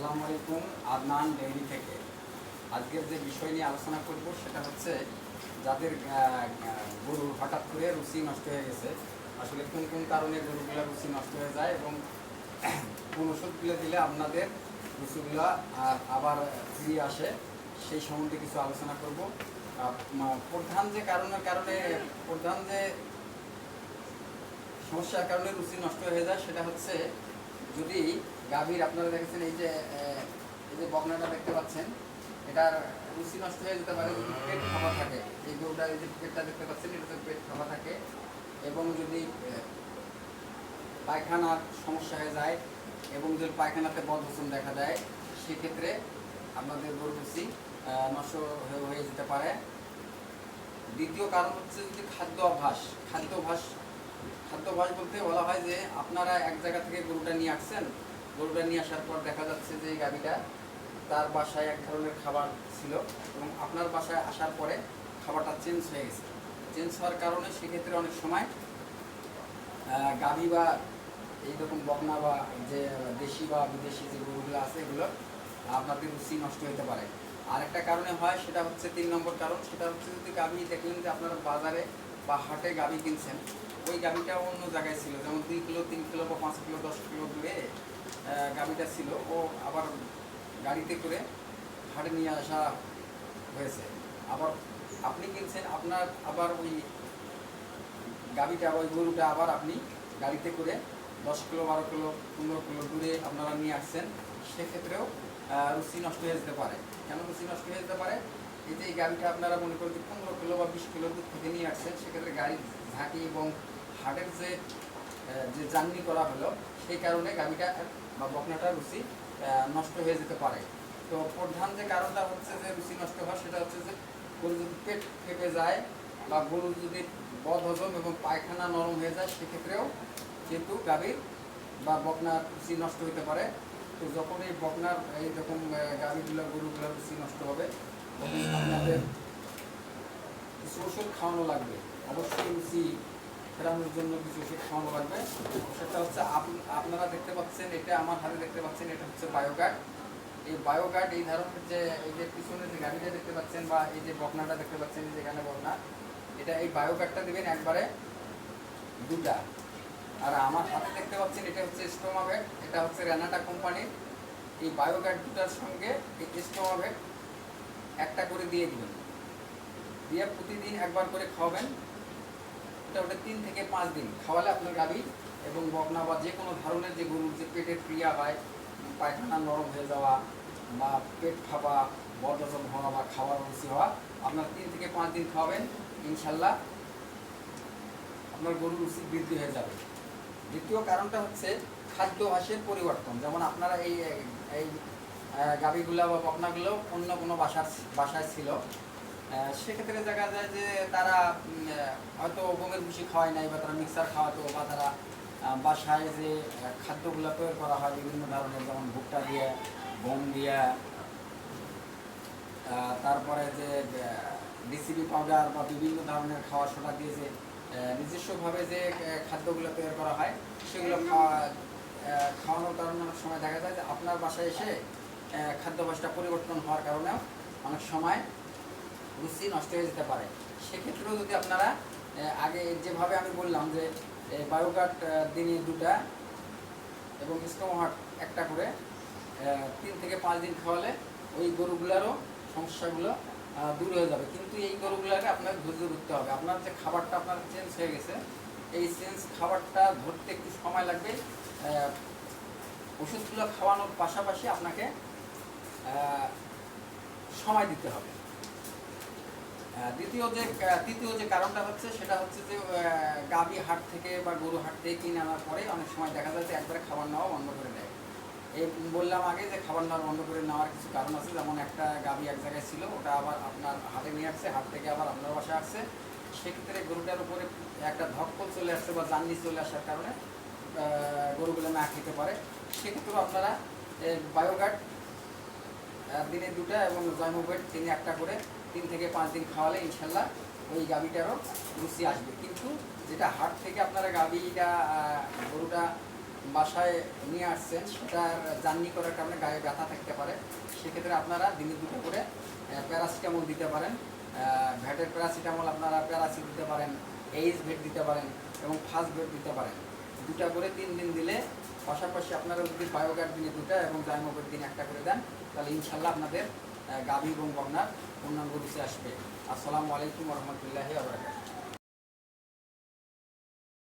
আসসালামু আলাইকুম, আদনান ডেইরি থেকে। আজকের যে বিষয় নিয়ে আলোচনা করব সেটা হচ্ছে যাদের গরু হঠাৎ করে রুচি নষ্ট হয়ে গেছে, আসলে কোন কোন কারণে গরুগুলোর রুচি নষ্ট হয়ে যায় এবং কোন ওষুধগুলো দিলে আপনাদের রুচিগুলো আবার ফিরিয়ে আসে, সেই সম্বন্ধে কিছু আলোচনা করব। প্রধান যে কারণের কারণে, প্রধান যে সমস্যার কারণে রুচি নষ্ট হয়ে যায় সেটা হচ্ছে যদি গাভীর আপনারা দেখেছেন, এই যে এই যে বকনাটা দেখতে পাচ্ছেন, এটার রুচি নষ্ট হয়ে যেতে পারে যদি পেট খাওয়া থাকে। এই গরুটার এই যে পেটটা দেখতে পাচ্ছেন, এটাতে পেট খাওয়া থাকে। এবং যদি পায়খানার সমস্যা হয়ে যায় এবং যদি পায়খানাতে বদহজম দেখা দেয়, সেক্ষেত্রে আপনাদের গরুর রুচি নষ্ট হয়ে যেতে পারে। দ্বিতীয় কারণ হচ্ছে যদি খাদ্য অভ্যাস খাদ্য অভ্যাস খাদ্যাভ্যাস বলতে বলা হয় যে আপনারা এক জায়গা থেকে গরুটা নিয়ে আসছেন। গরুটা নিয়ে আসার পর দেখা যাচ্ছে যে গাভিটা তার বাসায় এক ধরনের খাবার ছিল এবং আপনার বাসায় আসার পরে খাবারটা চেঞ্জ হয়ে গেছে। চেঞ্জ হওয়ার কারণে সেক্ষেত্রে অনেক সময় গাভী বা এইরকম বকনা বা যে দেশি বা বিদেশি যে গরুগুলো আছে এগুলো আপনাদের রুচি নষ্ট হতে পারে। আরেকটা কারণে হয়, সেটা হচ্ছে তিন নম্বর কারণ, সেটা হচ্ছে যদি গাভী দেখলেন যে আপনারা বাজারে বা হাটে গাভী কিনছেন, ওই গাভীটা অন্য জায়গায় ছিল, যেমন দুই কিলো, তিন কিলো বা পাঁচ কিলো, দশ কিলো দূরে গাভীটা ছিল, ও আবার গাড়িতে করে হাটে নিয়ে আসা হয়েছে। আবার আপনি কিনছেন, আপনার আবার ওই গাড়িটা ওই গরুটা আবার আপনি গাড়িতে করে দশ কিলো, বারো কিলো, পনেরো কিলো দূরে আপনারা নিয়ে আসছেন, সেক্ষেত্রেও রুচি নষ্ট হয়ে যেতে পারে। কেন রুচি নষ্ট হয়ে যেতে পারে? এই এই গাড়িটা আপনারা মনে করেন যে পনেরো কিলো বা বিশ কিলো দূর থেকে নিয়ে আসছেন, সেক্ষেত্রে গাড়ির ঝাঁকি এবং হাটের যে যে জার্নি করা হলো, সেই কারণে গাড়িটা বা বকনাটা রুচি নষ্ট হয়ে যেতে পারে। তো প্রধান যে কারণটা হচ্ছে যে রুচি নষ্ট হয় সেটা হচ্ছে যে গরু যদি পেট ফেপে যায় বা গরু যদি বদ হজম এবং পায়খানা নরম হয়ে যায়, সেক্ষেত্রেও কিন্তু গাভীর বা বকনার রুচি নষ্ট হতে পারে। তো যখন এই বকনার এইরকম গাভীগুলো গরুগুলোর রুচি নষ্ট হবে আপনাদের কিছু ওষুধ খাওয়ানো লাগবে। অবশ্যই রুচি ফেরানোর জন্য কিছু ওষুধ খাওয়ানো লাগবে। সেটা হচ্ছে আপ- আপনারা দেখতে পাচ্ছেন, এটা আমার হাতে দেখতে পাচ্ছেন, এটা হচ্ছে বায়োগার্ড এই বায়োগার্ড এই ধরনের যে, এই যে পিছনে যে গাড়িটা দেখতে পাচ্ছেন বা এই যে বকনাটা দেখতে পাচ্ছেন, এই যেখানে বকনা, এটা এই বায়োগার্ডটা দেবেন একবারে দুটা। আর আমার হাতে দেখতে পাচ্ছেন, এটা হচ্ছে স্টোমাভেট এটা হচ্ছে রেনাটা কোম্পানির এই বায়োগার্ড দুটার সঙ্গে এই স্টোমাভেট একটা করে দিয়ে দিবেন। দিয়ে প্রতিদিন একবার করে খাওয়াবেন। এটা ওটা তিন থেকে পাঁচ দিন। খাওয়ালে আপনার গাভী এবং বকনা বা যে কোনো ধরনের যে গরুর যে পেটের ক্রিয়া হয়, পায়খানা নরম হয়ে যাওয়া বা পেট খাওয়া বদহজম হওয়া বা খাওয়ার রুচি হওয়া, আপনার তিন থেকে পাঁচ দিন খাওয়াবেন। ইনশাল্লাহ আপনার গরুর রুচি বৃদ্ধি হয়ে যাবে। দ্বিতীয় কারণটা হচ্ছে খাদ্যাভ্যাসের পরিবর্তন। যেমন আপনারা এই গাভীগুলো বা বকনাগুলো অন্য কোনো বাসার বাসায় ছিল। সেক্ষেত্রে দেখা যায় যে তারা হয়তো গমের ভুষি খাওয়ায় নাই বা তারা মিক্সার খাওয়াতো বা তারা বাসায় যে খাদ্যগুলো তৈরি করা হয় বিভিন্ন ধরনের, যেমন ভুট্টা দিয়ে, গম দিয়ে তারপরে যে ডিসিবি পাউডার বা বিভিন্ন ধরনের খাওয়া সোডা দিয়ে যে নিজস্বভাবে যে খাদ্যগুলো তৈরি করা হয়, সেগুলো খাওয়া খাওয়ানোর কারণে অনেক সময় দেখা যায় যে আপনার বাসায় এসে খাদ্যাভ্যাসটা পরিবর্তন হওয়ার কারণেও অনেক সময় রুচি নষ্ট হয়ে যেতে পারে। সেক্ষেত্রেও যদি আপনারা আগে যেভাবে আমি বললাম যে বায়োগার্ড দিনে দুটা এবং স্টোমাহাট একটা করে তিন থেকে পাঁচ দিন খাওয়ালে ওই গরুগুলারও সমস্যাগুলো দূর হয়ে যাবে। কিন্তু এই গরুগুলাকে আপনার ধৈর্য ধরতে হবে। আপনার যে খাবারটা আপনার চেঞ্জ হয়ে গেছে, এই চেঞ্জ খাবারটা ধরতে একটু সময় লাগবে। ওষুধগুলো খাওয়ানোর পাশাপাশি আপনাকে সময় দিতে হবে। দ্বিতীয় যে তৃতীয় যে কারণটা হচ্ছে, সেটা হচ্ছে যে গাভী হাট থেকে বা গরু হাট থেকে কিনে আনার পরে অনেক সময় দেখা যায় যে একবারে খাবার নেওয়া বন্ধ করে দেয়। এই বললাম আগে যে খাবার নেওয়া বন্ধ করে নেওয়ার কিছু কারণ আছে, যেমন একটা গাভী এক জায়গায় ছিল, ওটা আবার আপনার হাতে নিয়ে আসছে, হাট থেকে আবার আপনার বাসায় আসছে। সেক্ষেত্রে গরুটার উপরে একটা ধক্কল চলে আসছে বা জার্নি চলে আসার কারণে গরুগুলো না খেতে পারে। সেক্ষেত্রেও আপনারা বায়োগার্ড দিনে দুটা এবং জয়মোভেট দিনে একটা করে। তিন থেকে পাঁচ দিন খাওয়ালে ইনশাল্লাহ ওই গাভীটারও রুচি আসবে। কিন্তু যেটা হাট থেকে আপনারা গাভীটা গরুটা বাসায় নিয়ে আসছেন, সেটার জার্নি করার কারণে গায়ে ব্যথা থাকতে পারে। সেক্ষেত্রে আপনারা দিনে দুটো করে প্যারাসিটামল দিতে পারেন। ভ্যাটের প্যারাসিটামল আপনারা প্যারাসিট দিতে পারেন, এইচ ভেট দিতে পারেন এবং ফার্স্ট ভেট দিতে পারেন। দুটা করে তিন দিন দিলে, পাশাপাশি আপনারা যদি বায়োগ্যাস দিনে দুটা এবং জাইমোগের দিন একটা করে দেন, তাহলে ইনশাল্লাহ আপনাদের গাভী এবং বন্যার পূর্ণাঙ্গ রুচি আসবে। আসসালামু আলাইকুম রহমতুল্লাহ আবরাকাত